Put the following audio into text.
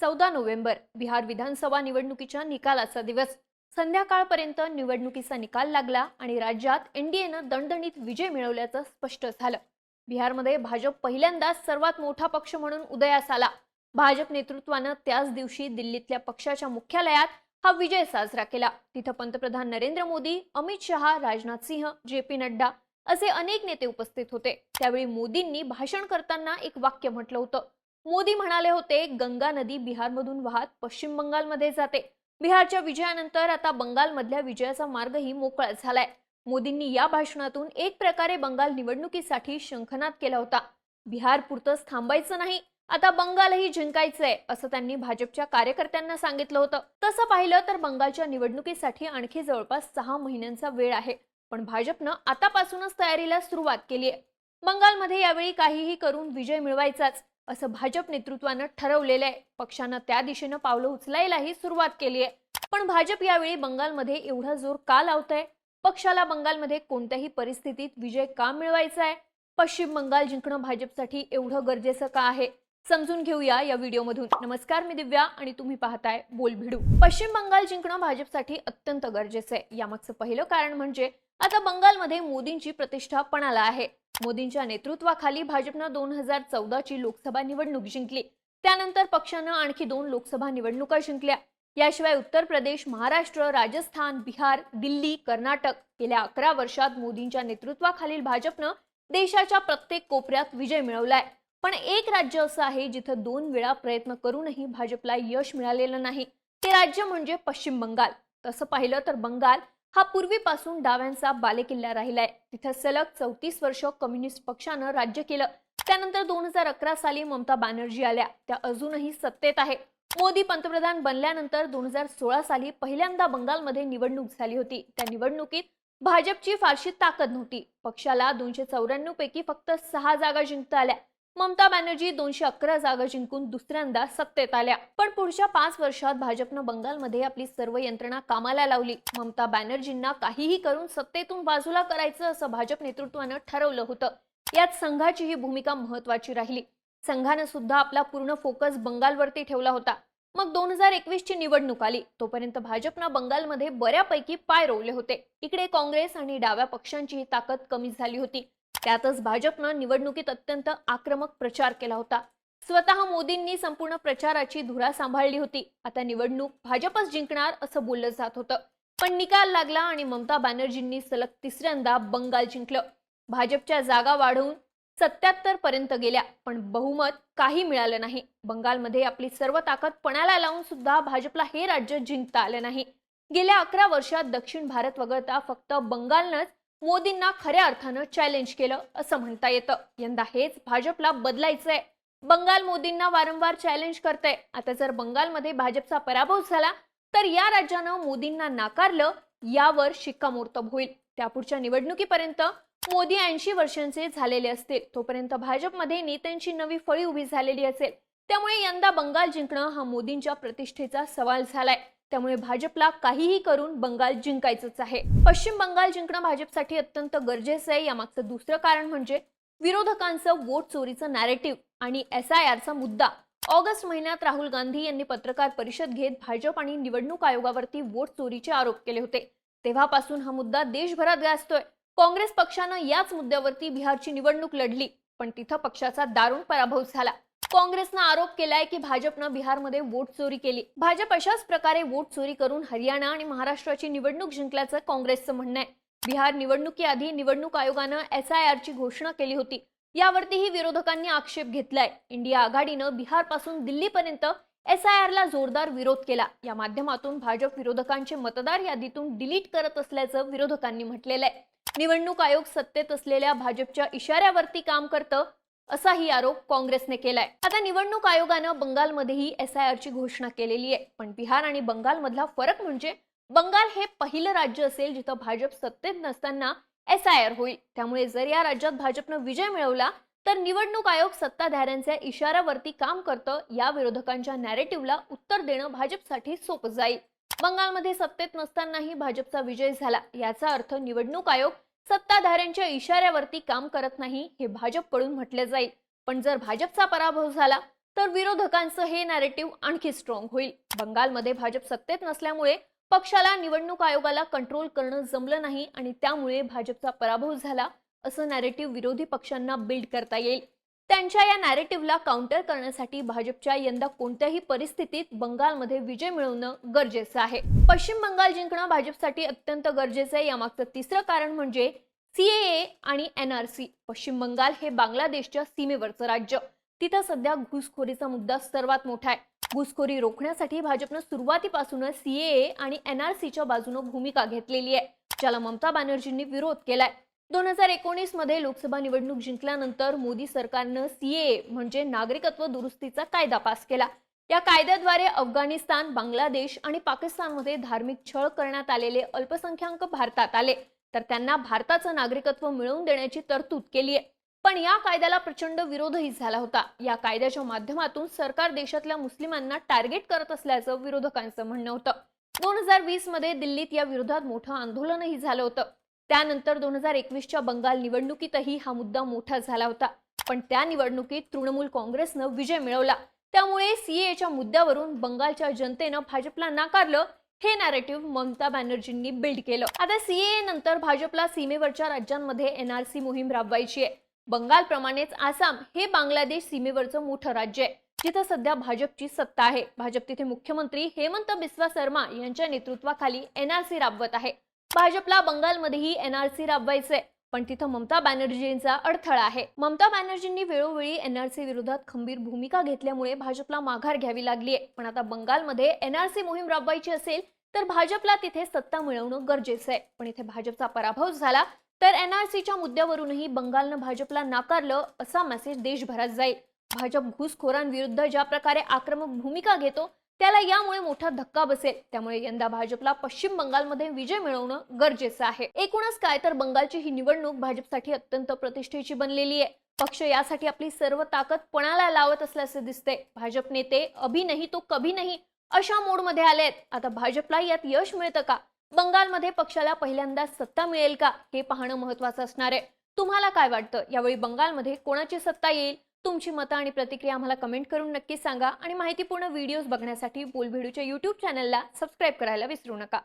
चौदा नोव्हेंबर बिहार विधानसभा निवडणुकीच्या निकालाचा दिवस. संध्याकाळपर्यंत निवडणुकीचा निकाल लागला आणि राज्यात एनडीएनं दणदणीत विजय मिळवल्याचं स्पष्ट झालं. बिहारमध्ये भाजप पहिल्यांदाच सर्वात मोठा पक्ष म्हणून उदयास आला. भाजप नेतृत्वानं त्याच दिवशी दिल्लीतल्या पक्षाच्या मुख्यालयात हा विजय साजरा केला. तिथं पंतप्रधान नरेंद्र मोदी अमित शहा राजनाथ सिंह जे पी नड्डा असे अनेक नेते उपस्थित होते. त्यावेळी मोदींनी भाषण करताना एक वाक्य म्हटलं होतं. मोदी म्हणाले होते गंगा नदी बिहारमधून वाहत पश्चिम बंगालमध्ये जाते. बिहारच्या विजयानंतर आता बंगालमधल्या विजयाचा मार्गही मोकळा झालाय. मोदींनी या भाषणातून एक प्रकारे बंगाल निवडणुकीसाठी शंखनाद केला होता. बिहार पुरतंच थांबायचं नाही आता बंगालही जिंकायचंय असं त्यांनी भाजपच्या कार्यकर्त्यांना सांगितलं होतं. तसं पाहिलं तर बंगालच्या निवडणुकीसाठी आणखी जवळपास सहा महिन्यांचा वेळ आहे पण भाजपनं आतापासूनच तयारीला सुरुवात केली आहे बंगालमध्ये यावेळी काहीही करून विजय मिळवायचाच. असं भाजप नेतृत्वानं ठरवलेलं आहे पक्षानं त्या दिशेनं पावलं उचलायलाही सुरुवात केली आहे. पण भाजप यावेळी बंगालमध्ये एवढा जोर का लावतंय? पक्षाला बंगालमध्ये कोणत्याही परिस्थितीत विजय का मिळवायचा आहे? पश्चिम बंगाल जिंकणं भाजपसाठी एवढं गरजेचं का आहे? समजून घेऊया या व्हिडिओमधून. नमस्कार मी दिव्या आणि तुम्ही पाहताय बोल भिडू पश्चिम बंगाल जिंकणं भाजपसाठी अत्यंत गरजेचं आहे. यामागचं पहिलं कारण म्हणजे आता बंगालमध्ये मोदींची प्रतिष्ठा पणाला आहे. मोदींच्या नेतृत्वाखाली भाजपनं दोन हजार चौदाची लोकसभा निवडणूक जिंकली. त्यानंतर पक्षानं आणखी दोन लोकसभा निवडणुका जिंकल्या. याशिवाय उत्तर प्रदेश महाराष्ट्र राजस्थान बिहार दिल्ली कर्नाटक गेल्या अकरा वर्षात मोदींच्या नेतृत्वाखालील भाजपनं देशाच्या प्रत्येक कोपऱ्यात विजय मिळवलाय. पण एक राज्य असं आहे जिथं दोन वेळा प्रयत्न करूनही भाजपला यश मिळालेलं नाही. ते राज्य म्हणजे पश्चिम बंगाल. तसं पाहिलं तर बंगाल हा पूर्वीपासून डाव्यांचा बालेकिल्ला राहिलाय. तिथं सलग चौतीस वर्ष कम्युनिस्ट पक्षानं राज्य केलं. त्यानंतर दोन हजार अकरा साली ममता बॅनर्जी आल्या. त्या अजूनही सत्तेत आहे. मोदी पंतप्रधान बनल्यानंतर दोन हजार सोळा साली पहिल्यांदा बंगालमध्ये निवडणूक झाली होती. त्या निवडणुकीत भाजपची फारशी ताकद नव्हती. पक्षाला दोनशे चौऱ्याण्णव पैकी फक्त सहा जागा जिंकता आल्या. ममता बॅनर्जी दोनशे अकरा जागा जिंकून दुसऱ्यांदा सत्तेत आल्या. पण पुढच्या पाच वर्षात भाजपनं बंगालमध्ये आपली सर्व यंत्रणा कामाला लावली. ममता बॅनर्जींना काहीही करून सत्तेतून बाजूला करायचं असं भाजप नेतृत्वानं ठरवलं होतं. यात संघाची ही भूमिका महत्वाची राहिली. संघानं सुद्धा आपला पूर्ण फोकस बंगालवरती ठेवला होता. मग दोन हजार एकवीस ची निवडणूक आली. तोपर्यंत भाजपनं बंगालमध्ये बऱ्यापैकी पाय रोवले होते. इकडे काँग्रेस आणि डाव्या पक्षांचीही ताकद कमी झाली होती. त्यातच भाजपनं निवडणुकीत अत्यंत आक्रमक प्रचार केला होता. स्वतः मोदींनी संपूर्ण प्रचाराची धुरा सांभाळली होती. आता निवडणूक भाजपच जिंकणार असं बोललं जात होतं. पण निकाल लागला आणि ममता बॅनर्जींनी सलग तिसऱ्यांदा बंगाल जिंकलं. भाजपच्या जागा वाढवून सत्याहत्तर पर्यंत गेल्या पण बहुमत काही मिळालं नाही. बंगालमध्ये आपली सर्व ताकद पणाला लावून सुद्धा भाजपला हे राज्य जिंकता आलं नाही. गेल्या अकरा वर्षात दक्षिण भारत वगळता फक्त बंगालनंच मोदींना खऱ्या अर्थानं चॅलेंज केलं असं म्हणता येतं. यंदा हेच भाजपला बदलायचंय. बंगाल मोदींना वारंवार चॅलेंज करतंय. आता जर बंगालमध्ये भाजपचा पराभव झाला तर या राज्यानं मोदींना नाकारलं यावर शिक्कामोर्तब होईल. त्यापुढच्या निवडणुकीपर्यंत मोदी ऐंशी वर्षांचे झालेले असतील. तोपर्यंत भाजपमध्ये नेत्यांची नवी फळी उभी झालेली असेल. त्यामुळे यंदा बंगाल जिंकणं हा मोदींच्या प्रतिष्ठेचा सवाल झालाय. त्यामुळे भाजपला काहीही करून बंगाल जिंकायचंच आहे. पश्चिम बंगाल जिंकणं भाजपसाठी अत्यंत गरजेचं आहे. यामागचं दुसरं कारण म्हणजे विरोधकांचं वोट चोरीचं नॅरेटिव्ह आणि एस आय आरचा मुद्दा. ऑगस्ट महिन्यात राहुल गांधी यांनी पत्रकार परिषद घेत भाजप आणि निवडणूक आयोगावरती वोट चोरीचे आरोप केले होते. तेव्हापासून हा मुद्दा देशभरात गाजतोय. काँग्रेस पक्षानं याच मुद्द्यावरती बिहारची निवडणूक लढली पण तिथं पक्षाचा दारुण पराभव झाला. काँग्रेसनं आरोप केलाय की भाजपनं बिहारमध्ये वोट चोरी केली. भाजप अशाच प्रकारे वोट चोरी करून हरियाणा आणि महाराष्ट्राची निवडणूक जिंकल्याचं काँग्रेसचं म्हणणं आहे. बिहार निवडणुकीआधी निवडणूक आयोगानं एस आय आरची घोषणा केली होती. यावरतीही विरोधकांनी आक्षेप घेतलाय. इंडिया आघाडीनं बिहारपासून दिल्लीपर्यंत एस आय आरला जोरदार विरोध केला. या माध्यमातून भाजप विरोधकांचे मतदार यादीतून डिलीट करत असल्याचं विरोधकांनी म्हटलेलं आहे. निवडणूक आयोग सत्तेत असलेल्या भाजपच्या इशाऱ्यावरती काम करतं असाही आरोप काँग्रेसने केलाय. आता निवडणूक आयोगानं बंगालमध्येही एस आय आरची घोषणा केलेली आहे. पण बिहार आणि बंगालमधला फरक म्हणजे बंगाल हे पहिलं राज्य असेल जिथं भाजप सत्तेत नसताना एस आय आर होईल. त्यामुळे जर या राज्यात भाजपनं विजय मिळवला तर निवडणूक आयोग सत्ताधाऱ्यांच्या इशाऱ्यावरती काम करतं या विरोधकांच्या नॅरेटिव्हला उत्तर देणं भाजपसाठी सोपं जाईल. बंगालमध्ये सत्तेत नसतानाही भाजपचा विजय झाला. याचा अर्थ निवडणूक आयोग सत्ताधाऱ्यांच्या इशाऱ्यावरती काम करत नाही हे भाजपकडून म्हटले जाईल. पण जर भाजपचा पराभव झाला तर विरोधकांचं हे नॅरेटिव्ह आणखी स्ट्रॉंग होईल. बंगालमध्ये भाजप सत्तेत नसल्यामुळे पक्षाला निवडणूक आयोगाला कंट्रोल करणं जमलं नाही आणि त्यामुळे भाजपचा पराभव झाला असं नॅरेटिव्ह विरोधी पक्षांना बिल्ड करता येईल. त्यांच्या या नॅरेटिव्हला काउंटर करण्यासाठी भाजपच्या यंदा कोणत्याही परिस्थितीत बंगालमध्ये विजय मिळवणं गरजेचं आहे. पश्चिम बंगाल जिंकणं भाजपसाठी अत्यंत गरजेचं आहे. यामागचं तिसरं कारण म्हणजे सीएए आणि एनआरसी पश्चिम बंगाल हे बांगलादेशच्या सीमेवरचं राज्य. तिथं सध्या घुसखोरीचा मुद्दा सर्वात मोठा आहे. घुसखोरी रोखण्यासाठी भाजपनं सुरुवातीपासूनच सीएए आणि एनआरसीच्या बाजूनं भूमिका घेतलेली आहे. ज्याला ममता बॅनर्जींनी विरोध केलाय. दोन हजार एकोणीसमध्ये लोकसभा निवडणूक जिंकल्यानंतर मोदी सरकारनं सीए म्हणजे नागरिकत्व दुरुस्तीचा कायदा पास केला. या कायद्याद्वारे अफगाणिस्तान बांगलादेश आणि पाकिस्तानमध्ये धार्मिक छळ करण्यात आलेले अल्पसंख्याक भारतात आले. तर त्यांना भारताचं नागरिकत्व मिळवून देण्याची तरतूद केली आहे. पण या कायद्याला प्रचंड विरोधही झाला होता. या कायद्याच्या माध्यमातून सरकार देशातल्या मुस्लिमांना टार्गेट करत असल्याचं विरोधकांचं म्हणणं होतं. दोन हजार वीसमध्ये दिल्लीत या विरोधात मोठं आंदोलनही झालं होतं. त्यानंतर दोन हजार एकवीसच्या बंगाल निवडणुकीतही हा मुद्दा मोठा झाला होता. पण त्या निवडणुकीत तृणमूल काँग्रेसनं विजय मिळवला. त्यामुळे सीएच्या मुद्द्यावरून बंगालच्या जनतेनं भाजपला नाकारलं हे नॅरेटिव्ह ममता बॅनर्जींनी बिल्ड केलं. आता सीए नंतर भाजपला सीमेवरच्या राज्यांमध्ये एनआरसी मोहीम राबवायची आहे. बंगालप्रमाणेच आसाम हे बांगलादेश सीमेवरचं मोठं राज्य आहे. जिथं सध्या भाजपची सत्ता आहे. भाजप तिथे मुख्यमंत्री हेमंत बिस्वा शर्मा यांच्या नेतृत्वाखाली एनआरसी राबवत आहे. भाजपला बंगालमध्येही एनआरसी राबवायचंय. पण तिथं ममता बॅनर्जींचा अडथळा आहे. ममता बॅनर्जींनी वेळोवेळी एनआरसी विरोधात खंबीर भूमिका घेतल्यामुळे भाजपला माघार घ्यावी लागली आहे पण आता बंगालमध्ये एनआरसी मोहीम राबवायची असेल तर भाजपला तिथे सत्ता मिळवणं गरजेचं आहे पण इथे भाजपचा पराभव झाला तर एनआरसीच्या मुद्द्यावरूनही बंगालनं भाजपला नाकारलं असा मेसेज देशभरात जाईल. भाजप घुसखोरांविरुद्ध ज्या प्रकारे आक्रमक भूमिका घेतो त्याला यामुळे मोठा धक्का बसेल. त्यामुळे यंदा भाजपला पश्चिम बंगालमध्ये विजय मिळवणं गरजेचं आहे. एकूणच काय तर बंगालची ही निवडणूक भाजपसाठी अत्यंत प्रतिष्ठेची बनलेली आहे. पक्ष यासाठी आपली सर्व ताकद पणाला लावत असल्याचे दिसते भाजप नेते अभि नाही तो कभी नाही अशा मोडमध्ये आले आहेत. आता भाजपला यात यश मिळतं का? बंगालमध्ये पक्षाला पहिल्यांदा सत्ता मिळेल का? हे पाहणं महत्वाचं असणार आहे. तुम्हाला काय वाटतं? यावेळी बंगालमध्ये कोणाची सत्ता येईल? तुमची मतं आणि प्रतिक्रिया आम्हाला कमेंट करून नक्की सांगा आणि माहितीपूर्ण व्हिडिओज बघण्यासाठी बोलभिडूच्या यूट्यूब चॅनलला सबस्क्राईब करायला विसरू नका.